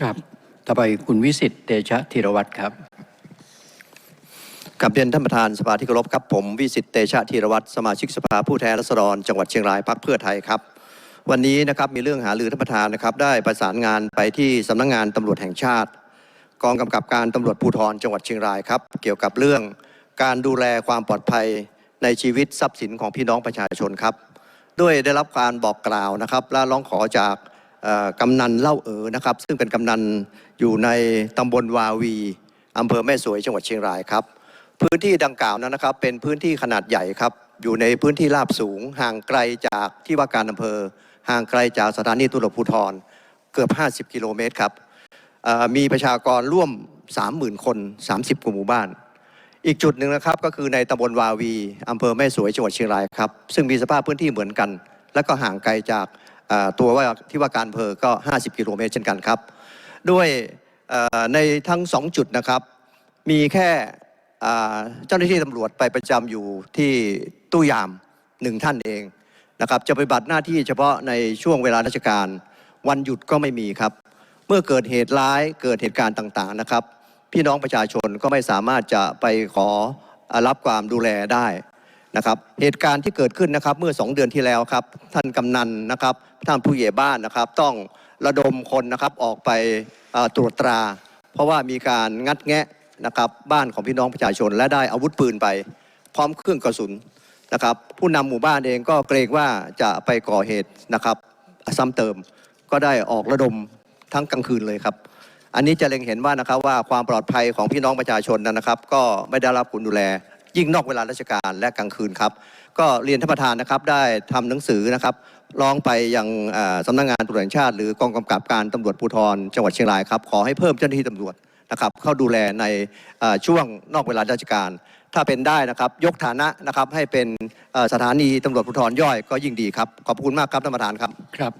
ครับ ต่อไปคุณวิสิทธิ์เตชะธีรวัตรครับกับเรียนท่านประธานสภาที่เคารพครับผมวิสิทธิ์เตชะธีรวัตรสมาชิกสภาผู้แทนราษฎรจังหวัดเชียงรายพักเพื่อไทยครับวันนี้นะครับมีเรื่องหารือท่านประธานนะครับ ได้ประสานงานไปที่สำนักงานตำรวจแห่งชาติ กองกำกับการตำรวจภูธรจังหวัดเชียงรายครับ เกี่ยวกับเรื่องการดูแลความปลอดภัยในชีวิตทรัพย์สินของพี่น้องประชาชนครับ ด้วยได้รับการบอกกล่าวนะครับและร้องขอจาก กำนันเล่าเอ๋อนะครับ ซึ่งเป็นกำนันอยู่ในตำบลวาวีอำเภอแม่สวยจังหวัดเชียงรายครับ พื้นที่ดังกล่าวนั้นนะครับ เป็นพื้นที่ขนาดใหญ่ครับ อยู่ในพื้นที่ราบสูง ห่างไกลจากที่ว่าการอำเภอ ห่างไกลจากสถานีตำรวจภูธรเกือบ 50 กิโลเมตรครับมีประชากรร่วม 30,000 คน 30 กว่าหมู่บ้าน อีกจุดหนึ่งนะครับก็คือในตำบลวาวีอำเภอแม่สวยจังหวัดเชียงรายครับ ซึ่งมีสภาพพื้นที่เหมือนกัน และก็ห่างไกลจาก ตัวว่าที่ว่าการอำเภอก็ 50 กิโลเมตรเช่นกันครับ ด้วยในทั้งสองจุดนะครับ มีแค่เจ้าหน้าที่ตำรวจไปประจำอยู่ที่ตู้ยามหนึ่งท่านเองนะครับจะปฏิบัติหน้าที่เฉพาะในช่วงเวลาราชการ วันหยุดก็ไม่มีครับ เมื่อเกิดเหตุร้ายเกิดเหตุการณ์ต่างๆนะครับ พี่น้องประชาชนก็ไม่สามารถจะไปขอรับความดูแลได้ นะครับเหตุการณ์ที่เกิดขึ้นนะครับเมื่อ 2 เดือนที่แล้วครับท่านกำนันนะครับท่านผู้ใหญ่บ้านนะครับ ต้องระดมคนนะครับออกไปตรวจตรา เพราะว่ามีการงัดแงะนะครับบ้านของพี่น้องประชาชน และได้อาวุธปืนไป พร้อมเครื่องกระสุนนะครับผู้นำหมู่บ้านเองก็เกรงว่าจะไปก่อเหตุนะครับซ้ำเติมก็ได้ออกระดมทั้งกลางคืนเลยครับ อันนี้จะเล็งเห็นว่านะครับว่าความปลอดภัยของพี่น้องประชาชนนะครับ ก็ไม่ได้รับการดูแล ยิ่งนอกเวลาราชการและกลางคืนครับ ก็เรียนท่านประธานนะครับได้ทำหนังสือนะครับร้องไปยังเอ่อสำนักงานตำรวจแห่งชาติ หรือกองกำกับการตำรวจภูธรจังหวัดเชียงรายครับขอให้เพิ่มเจ้าหน้าที่ตำรวจนะครับเข้าดูแลในช่วงนอกเวลาราชการ ถ้าเป็นได้นะครับยกฐานะนะครับให้เป็นสถานีตำรวจภูธรย่อยก็ยิ่งดีครับขอบคุณมากครับท่านประธานครับครับ